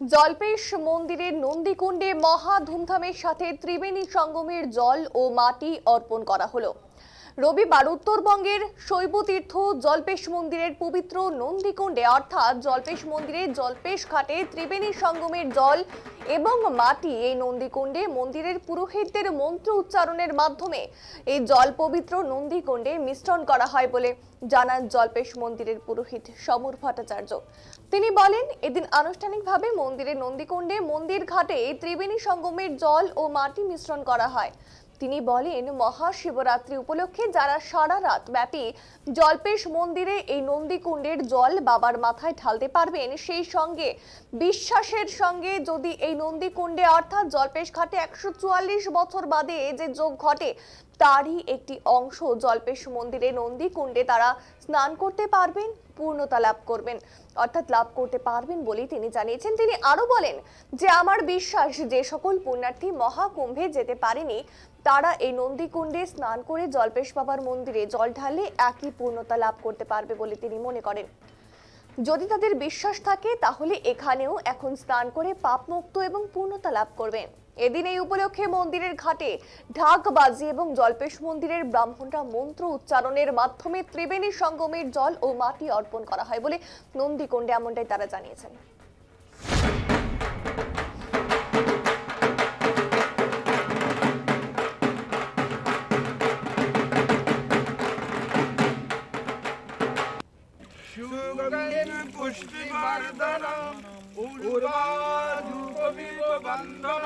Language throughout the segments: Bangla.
জলপেশ মন্দিরের নন্দীকুণ্ডে মহা ধুমধামের সাথে ত্রিবেণী সঙ্গমের জল ও মাটি অর্পণ করা হলো। রবিবার উত্তরবঙ্গের শৈবতীর্থ জলপেশ মন্দিরের পবিত্র নন্দীকুণ্ডে, অর্থাৎ জলপেশ মন্দিরের জলপেশ ঘাটে ত্রিবেণী সঙ্গমের জল এবং মাটি এই নন্দীকুণ্ডে মন্দিরের পুরোহিতদের মন্ত্র উচ্চারণের মাধ্যমে এই জল পবিত্র নন্দীকুণ্ডে মিশ্রণ করা হয় বলে জানান জলপেশ মন্দিরের পুরোহিত সমর ভট্টাচার্য। তিনি বলেন, এদিন আনুষ্ঠানিকভাবে মন্দিরের নন্দীকুণ্ডে মন্দির ঘাটে ত্রিবেণী সঙ্গমের জল ও মাটি মিশ্রণ করা হয়। তিনি বলেন, মহাশিবরাত্রি উপলক্ষে যারা সারা রাত ব্যাপী জলপেশ মন্দিরে এই নন্দীকুণ্ডের জল বাবার মাথায় ঢালতে পারবেন, সেই সঙ্গে বিশ্বাসের সঙ্গে যদি এই নন্দীকুণ্ডে অর্থাৎ জলপেশ ঘাটে একশো চুয়াল্লিশ বছর বাদে যে যোগ ঘটে, তারই একটি অংশ জলপেশ মন্দিরে নন্দীকুণ্ডে তারা স্নান করতে পারবেন। পূর্ণতা লাভ করবেন, অর্থাৎ লাভ করতে পারবেন বলেই তিনি জানিয়েছেন। তিনি আরও বলেন যে, আমার বিশ্বাস যে সকল পুণ্যার্থী মহাকুম্ভে যেতে পারেনি, তারা এই নন্দীকুণ্ডে স্নান করে জলপেশ বাবার মন্দিরে জল ঢালে একই পূর্ণতা লাভ করতে পারবে বলে তিনি মনে করেন। যদি তাদের বিশ্বাস থাকে, তাহলে এখানেও এখন স্নান করে পাপমুক্ত এবং পূর্ণতা লাভ করবেন এদিন এই উপলক্ষে মন্দিরের ঘাটে ঢাক বাজি এবং জলপেশ মন্দিরের ব্রাহ্মণরা মন্ত্র উচ্চারণের মাধ্যমে ত্রিবেণী সঙ্গমের জল ও মাটি অর্পণ করা হয় বলে নন্দীকুণ্ডে এমনটাই তারা জানিয়েছেন। উর্বাধুপবিব বন্ধনান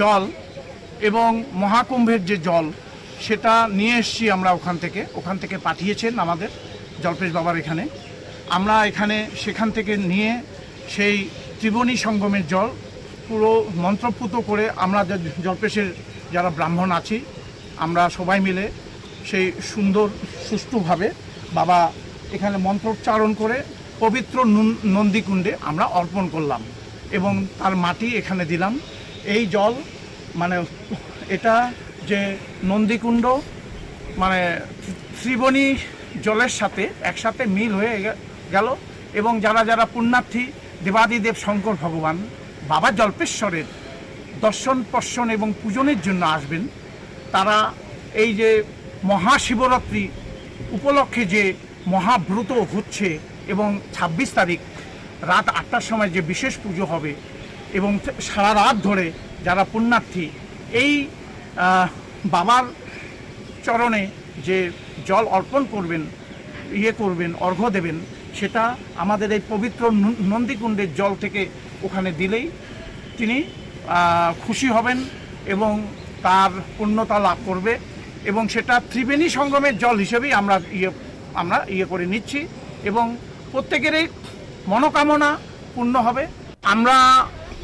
জল এবং মহাকুম্ভের যে জল, সেটা নিয়ে এসছি আমরা ওখান থেকে। ওখান থেকে পাঠিয়েছেন আমাদের জলপেশ বাবার এখানে। আমরা এখানে সেখান থেকে নিয়ে সেই ত্রিবণী সঙ্গমের জল পুরো মন্ত্রপুত করে আমরা জলপেশের যারা ব্রাহ্মণ আছি, আমরা সবাই মিলে সেই সুন্দর, সুষ্ঠুভাবে বাবা এখানে মন্ত্রোচ্চারণ করে পবিত্র নুন- নন্দীকুণ্ডে আমরা অর্পণ করলাম এবং তার মাটি এখানে দিলাম। এই জল মানে এটা যে নন্দীকুণ্ড মানে ত্রিবণী জলের সাথে একসাথে মিল হয়ে গেল এবং যারা যারা পুণ্যার্থী, দেবাদিদেব শঙ্কর ভগবান, বাবা জল্পেশ্বরের দর্শন পর্শন এবং পূজনের জন্য আসবেন, তারা এই যে মহাশিবরাত্রি উপলক্ষে যে মহাব্রত হচ্ছে এবং ২৬ তারিখ রাত আটটার সময় যে বিশেষ পুজো হবে এবং সারা রাত ধরে যারা পুণ্যার্থী, এই বাবার চরণে যে জল অর্পণ করবেন ইয়ে করবেন, অর্ঘ্য দেবেন, সেটা আমাদের এই পবিত্র নন্দীকুণ্ডের জল থেকে ওখানে দিলেই তিনি খুশি হবেন এবং তার পূর্ণতা লাভ করবে এবং সেটা ত্রিবেণী সঙ্গমের জল হিসেবেই আমরা ইয়ে আমরা ইয়ে করে নিচ্ছি এবং প্রত্যেকেরই মনোকামনা পূর্ণ হবে। আমরা